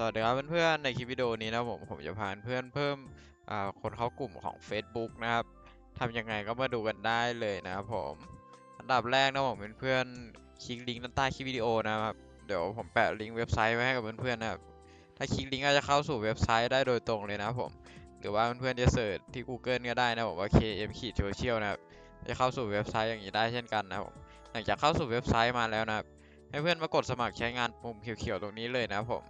สวัสดีครับเพื่อนๆในคลิปวิดีโอนี้นะผมผมจะพาเพื่อนเพิ่มคนเข้ากลุ่มของ Facebook นะครับทำยังไงก็มาดูกันได้เลยนะครับผมอันดับแรกนะผมเพื่อนๆคลิกลิงก์ด้านใต้คลิปวิดีโอนะครับเดี๋ยวผมแปะลิงก์เว็บไซต์ไว้ให้กับเพื่อนๆนะครับถ้าคลิกลิงก์ก็จะเข้าสู่เว็บไซต์ได้โดยตรงเลยนะครับผมหรือว่าเพื่อนๆจะเสิร์ชที่ Google ก็ได้นะผมว่า KM ขีด social นะครับจะเข้าสู่เว็บไซต์อย่างนี้ได้เช่นกันนะครับผมหลังจากเข้าสู่เว็บไซต์มาแล้วนะครับให้เพื่อนมากดสมัครใช้งานปุ่มเขียวๆตรงนี้เลยนะครับผม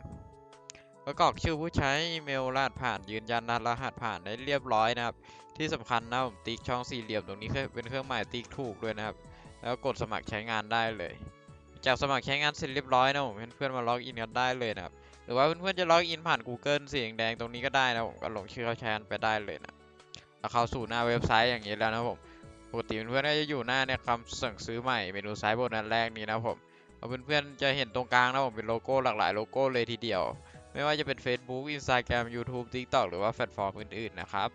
ประกอบชื่อผู้ใช้อีเมลรหัสผ่านยืนยันรหัสผ่านได้เรียบร้อยนะครับ ที่สำคัญนะผมติ๊กช่องสี่เหลี่ยมตรงนี้เป็นเครื่องหมายติ๊กถูกด้วยนะครับ แล้วกดสมัครใช้งานได้เลย จากสมัครใช้งานเสร็จเรียบร้อยนะผมเพื่อนๆมาล็อกอินกันได้เลยนะครับหรือว่าเพื่อนๆจะล็อกอินผ่าน Google สีแดงตรงนี้ก็ได้นะผมก็ลงชื่อเข้าใช้งานไปได้เลยนะแล้วเข้าสู่หน้าเว็บไซต์อย่างนี้แล้วนะผมปกติเพื่อนๆก็จะอยู่หน้าเนี่ยคำสั่งซื้อใหม่เมนูซ้ายบนอันแรกนี้นะผมเพื่อนๆจะเห็นตรงกลางนะผมเป็นโลโก้หลากหลายโลโก้เลยทีเดียว ไม่ว่าจะเป็น Facebook Instagram YouTube TikTok หรือว่าแพลตฟอร์มอื่นๆนะครับ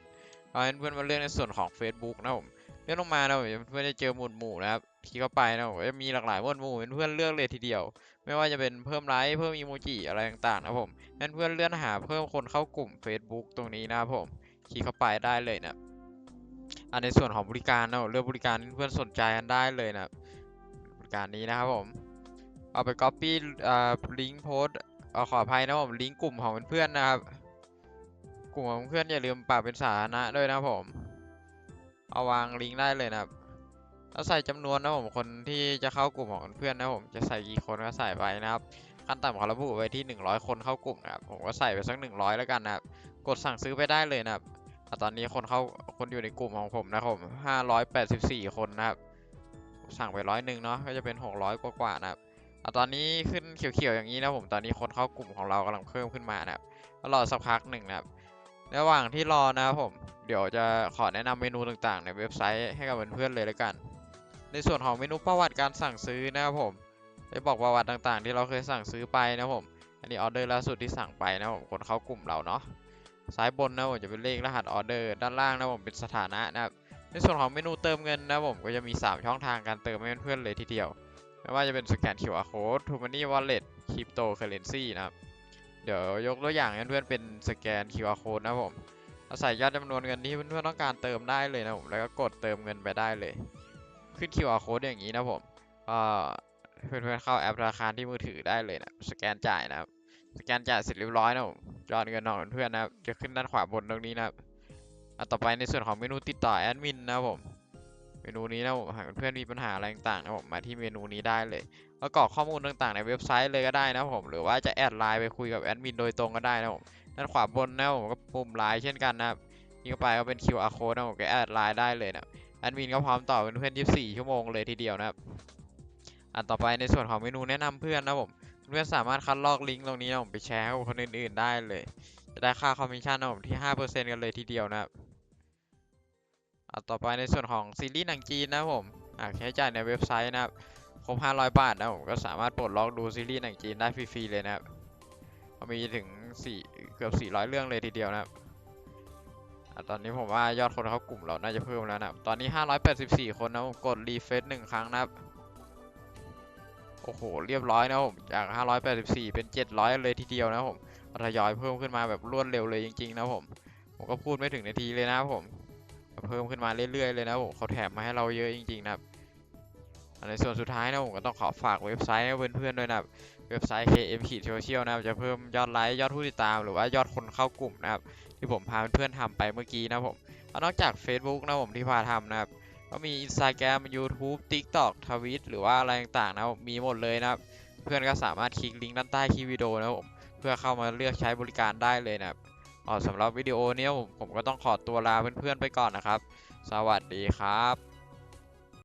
เอาเพื่อนมาเลือกในส่วนของ Facebook นะผมเลื่อนลงมานะผมเพื่อนจะเจอหมวดหมู่นะครับคลิกเข้าไปนะผมจะมีหลากหลายหมวดหมู่เพื่อนเลือกเลยทีเดียว ไม่ว่าจะเป็นเพิ่มไลค์เพิ่มอีโมจิอะไรต่างๆนะผมให้เพื่อนเลื่อนหาเพิ่มคนเข้ากลุ่ม Facebook ตรงนี้นะครับผมคลิกเข้าไปได้เลยนะอันในส่วนของบริการนะเลือกบริการที่เพื่อนสนใจกันได้เลยนะบริการนี้นะครับผมเอาไป copy อ่าลิงก์โพส เอาขออภัยนะผมลิงก์กลุ่มของเพื่อนนะครับ กลุ่มของเพื่อนอย่าลืมปรับเป็นสาธารณะด้วยนะครับผม เอาวางลิงก์ได้เลยนะครับแล้วใส่จำนวนนะผมคนที่จะเข้ากลุ่มของเพื่อนนะผมจะใส่กี่คนก็ใส่ไปนะครับขั้นต่ำเขาระบุไว้ที่ 100 คนเข้ากลุ่มนะครับผมก็ใส่ไปสัก 100 แล้วกันนะครับกดสั่งซื้อไปได้เลยนะครับตอนนี้คนเข้าคนอยู่ในกลุ่มของผมนะครับผม584 คนนะครับสั่งไปร้อยหนึ่งเนาะก็จะเป็น 600 กว่าๆนะครับ อะตอนนี้ขึ้นเขียวๆอย่างนี้นะผมตอนนี้คนเข้ากลุ่มของเรากำลังเพิ่มขึ้นมานะครับก็รอสักพักหนึ่งนะครับระหว่างที่รอนะครับผมเดี๋ยวจะขอแนะนำเมนูต่างๆ ในเว็บไซต์ให้กับเพื่อนๆเลยแล้วกัน ในส่วนของเมนูประวัติการสั่งซื้อนะครับผมได้บอกประวัติต่างๆ ที่เราเคยสั่งซื้อไปนะครับผมอันนี้ออเดอร์ล่าสุดที่สั่งไปนะครับผมคนเข้ากลุ่มเราเนาะซ้ายบนนะผมจะเป็นเลขรหัสออเดอร์ด้านล่างนะผมเป็นสถานะนะครับในส่วนของเมนูเติมเงินนะครับผมก็จะมี 3 ช่องทางการเติมให้เพื่อนๆเลยทีเดียว ไม่ว่าจะเป็นสแกน QR code t o Money Wallet Cryptocurrency นะครับ เดี๋ยวยกตัวอย่างให้เพื่อนๆเป็นสแกน QR code นะผมเราใส่ยอดจำนวนเงินที่เพื่อนๆต้องการเติมได้เลยนะผมแล้วก็กดเติมเงินไปได้เลย ขึ้น QR code อย่างนี้นะผมก็เพื่อนๆเข้าแอปธนาคารที่มือถือได้เลยนะสแกนจ่ายนะครับสแกนจ่ายเสร็จเรียบร้อยนะผมยอดเงินของเพื่อนๆนะครับจะขึ้นด้านขวาบนตรงนี้นะครับต่อไปในส่วนของเมนูติดต่อแอดมินนะครับผม เมนูนี้นะผมหากเพื่อนมีปัญหาอะไรต่างๆนะผมมาที่เมนูนี้ได้เลยแล้วกรอกข้อมูลต่างๆ ในเว็บไซต์เลยก็ได้นะผมหรือว่าจะแอดไลน์ไปคุยกับแอดมินโดยตรงก็ได้นะผมด้านขวาบนนะผมก็ปุ่มไลน์เช่นกันนะครับนี่เข้าไปก็เป็น QR code นะผมก็แอดไลน์ได้เลยนะแอดมินก็พร้อมตอบเพื่อน24 ชั่วโมงเลยทีเดียวนะครับอันต่อไปในส่วนของเมนูแนะนำเพื่อนนะผมเพื่อนสามารถคัดลอกลิงก์ตรงนี้นะผมไปแชร์ให้คนอื่นๆได้เลย จะได้ค่าคอมมิชชั่นนะผมที่5%กันเลยทีเดียวนะครับ อะต่อไปในส่วนของซีรีส์หนังจีนนะผมหากใช้จ่ายในเว็บไซต์นะครับครบ500 บาทนะผมก็สามารถปลดล็อกดูซีรีส์หนังจีนได้ฟรีๆเลยนะครับมีถึง4เกือบ 400 เรื่องเลยทีเดียวนะครับอตอนนี้ผมว่ายอดคนเข้ากลุ่มเราน่าจะเพิ่มแล้วนะตอนนี้ 584 คนนะผมกดรีเฟซหนึ่งครั้งนะครับ โอ้โห เรียบร้อยนะผมจาก 584 เป็น 700 เลยทีเดียวนะผมทยอยเพิ่มขึ้นมาแบบรวดเร็วเลยจริง ๆ นะผม ผมก็พูดไม่ถึงนาทีเลยนะครับผม เพิ่มขึ้นมาเรื่อยๆเลยนะผมเขาแถมมาให้เราเยอะจริงๆนะครับในส่วนสุดท้ายนะผมก็ต้องขอฝากเว็บไซต์ให้เพื่อนๆด้วยนะครับเว็บไซต์ KM ขีดโซเชียลนะครับจะเพิ่มยอดไลค์ยอดผู้ติดตามหรือว่ายอดคนเข้ากลุ่มนะครับที่ผมพาเพื่อนๆทำไปเมื่อกี้นะผมนอกจาก Facebook นะผมที่พาทำนะครับก็มี Instagram YouTube TikTok Twit หรือว่าอะไรต่างๆนะมีหมดเลยนะครับเพื่อนก็สามารถคลิกลิงก์ด้านใต้คลิปวิดีโอนะผมเพื่อเข้ามาเลือกใช้บริการได้เลยนะครับ อ๋อสำหรับวิดีโอนี้ผมก็ต้องขอตัวลาเพื่อนๆไปก่อนนะครับ สวัสดีครับ